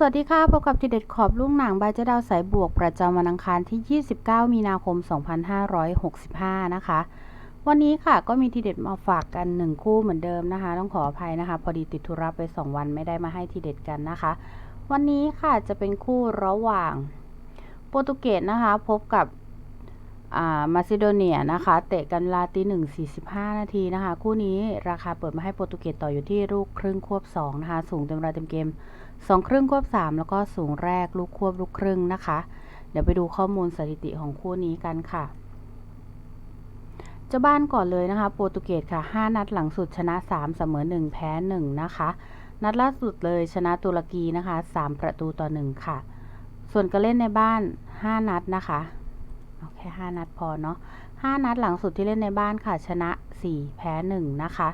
สวัสดีค่ะ พบกับทีเด็ดขอบลุ่งหนังบายเจดาวสายบวกประจำวันอังคารที่ 29 มีนาคม 2565 นะคะ วันนี้ค่ะก็มีทีเด็ดมาฝากกัน 1 คู่เหมือนเดิมนะคะ ต้องขออภัยนะคะ พอดีติดธุระไป 2 วันไม่ได้มาให้ทีเด็ดกันนะคะ วันนี้ค่ะจะเป็นคู่ระหว่างโปรตุเกสนะคะ พบกับ มาซิโดเนียนะคะเตะกันลาตีหนึ่งสี่สิบห้านาทีนะคะ คู่นี้ราคาเปิดมาให้โปรตุเกสต่ออยู่ที่ลูกครึ่งควบสองนะคะสูงเต็มเวลาเต็มเกมสองครึ่งควบสามแล้วก็สูงแรกลูกควบลูกครึ่งนะคะ เดี๋ยวไปดูข้อมูลสถิติของคู่นี้กันค่ะเจ้าบ้านก่อนเลยนะคะ โปรตุเกสค่ะ 5 นัดหลังสุดชนะ 3 เสมอ 1 แพ้ 1 นะคะ นัดล่าสุดเลยชนะตุรกีนะคะ 3 ประตูต่อ 1 ค่ะ ส่วนการเล่นในบ้าน 5 นัดนะคะ เอาแค่5นัดพอเนาะ5นัดหลังสุดที่เล่นในบ้านค่ะ ชนะ 4 แพ้ 1 นะคะ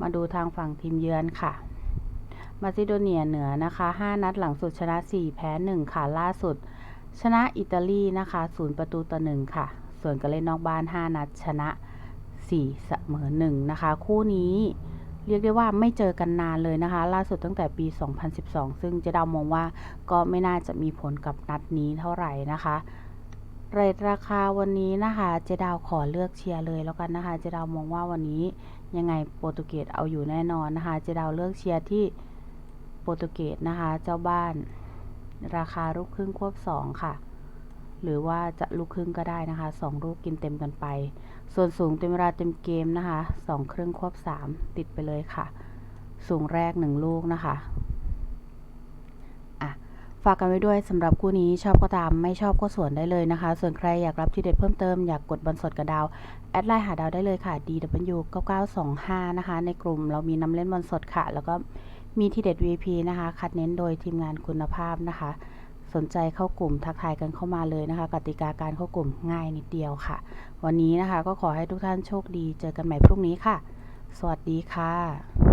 มาดูทางฝั่งทีมเยือนค่ะ มาซิโดเนียเหนือนะคะ 5 นัดหลังสุดชนะ 4 แพ้ 1 ค่ะ ล่าสุด ชนะอิตาลีนะคะ 0 ประตูต่อ 1 ค่ะ ส่วนการเล่นนอกบ้าน 5 นัดชนะ 4 เสมอ 1 นะคะ คู่นี้เรียกได้ว่าไม่เจอกันนานเลยนะคะ ล่าสุดตั้งแต่ปี 2012 ซึ่งเจดาวมองว่าก็ไม่น่าจะมีผลกับนัดนี้เท่าไหร่นะคะ เรทราคาวันนี้นะคะ เจดาวขอเลือกเชียร์เลยแล้วกันนะคะ เจดาวมองว่าวันนี้ยังไงโปรตุเกสเอาอยู่แน่นอนนะคะ เจดาวเลือกเชียร์ที่โปรตุเกสนะคะ เจ้าบ้าน ราคาลูกครึ่งควบสองค่ะ หรือว่าจะลูกครึ่งก็ได้นะคะสองลูกกินเต็มกันไป ส่วนสูงเต็มเวลาเต็มเกมนะคะสองครึ่งควบสามติดไปเลยค่ะ สูงแรกหนึ่งลูกนะคะ ฝากกันไว้ด้วยสำหรับคู่นี้ชอบก็ตามไม่ชอบก็ส่วนได้เลยนะคะ ส่วนใครอยากรับทีเด็ดเพิ่มเติมอยากกดบันสดกับดาว แอดไลน์หาดาวได้เลยค่ะ DW 9925 นะคะ ในกลุ่มเรามีน้ำเล่นบอลสดค่ะ แล้วก็มีทีเด็ด VP นะคะ คัดเน้นโดยทีมงานคุณภาพนะคะ สนใจเข้ากลุ่มทักทายกันเข้ามาเลยนะคะ กติกาการเข้ากลุ่มง่ายนิดเดียวค่ะ วันนี้นะคะก็ขอให้ทุกท่านโชคดี เจอกันใหม่พรุ่งนี้ค่ะ สวัสดีค่ะ